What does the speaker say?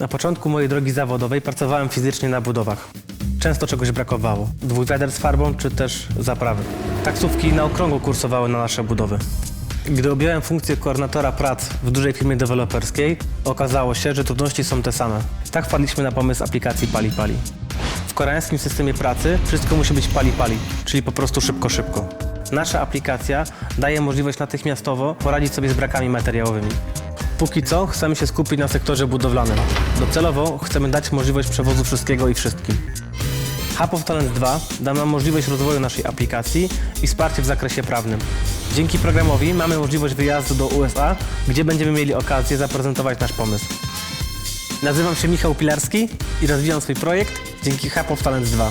Na początku mojej drogi zawodowej pracowałem fizycznie na budowach. Często czegoś brakowało. Dwóch wiader z farbą czy też zaprawy. Taksówki na okrągło kursowały na nasze budowy. Gdy objąłem funkcję koordynatora prac w dużej firmie deweloperskiej, okazało się, że trudności są te same. Tak wpadliśmy na pomysł aplikacji Pali Pali. W koreańskim systemie pracy wszystko musi być pali pali, czyli po prostu szybko, szybko. Nasza aplikacja daje możliwość natychmiastowo poradzić sobie z brakami materiałowymi. Póki co chcemy się skupić na sektorze budowlanym. Docelowo chcemy dać możliwość przewozu wszystkiego i wszystkim. Hub of Talent 2 da nam możliwość rozwoju naszej aplikacji i wsparcie w zakresie prawnym. Dzięki programowi mamy możliwość wyjazdu do USA, gdzie będziemy mieli okazję zaprezentować nasz pomysł. Nazywam się Michał Pilarski i rozwijam swój projekt dzięki Hub of Talent 2.